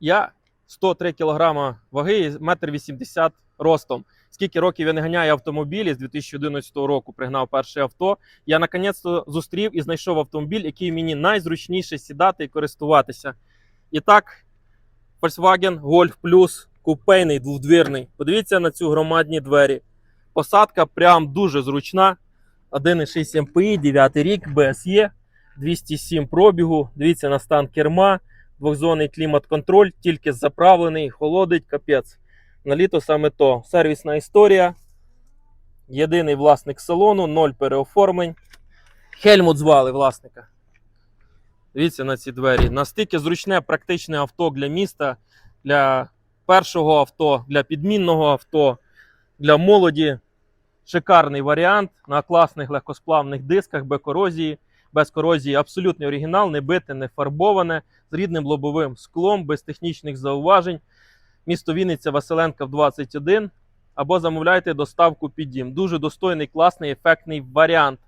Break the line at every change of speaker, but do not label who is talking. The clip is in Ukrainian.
Я 103 кг ваги і 1,80 м ростом. Скільки років я не ганяю автомобілі з 2011 року пригнав перше авто. Я наконець-то зустрів і знайшов автомобіль, який мені найзручніше сідати і користуватися. І так, Volkswagen Golf Plus купейний двохдвірний. Подивіться на цю громадні двері. Посадка прям дуже зручна. 1,6 МПІ, 9 рік, BSE, 207 пробігу. Дивіться на стан керма, двохзонний клімат-контроль, тільки заправлений, холодить, капець. На літо саме то. Сервісна історія. Єдиний власник салону, ноль переоформлень. Хельмут звали власника. Дивіться на ці двері. Настільки зручне, практичне авто для міста, для першого авто, для підмінного авто, для молоді. Шикарний варіант на класних легкосплавних дисках без корозії. Без корозії абсолютний оригінал, не бите, не фарбоване, з рідним лобовим склом, без технічних зауважень. Місто Вінниця Василенка в 21. Або замовляйте доставку під дім. Дуже достойний, класний, ефектний варіант.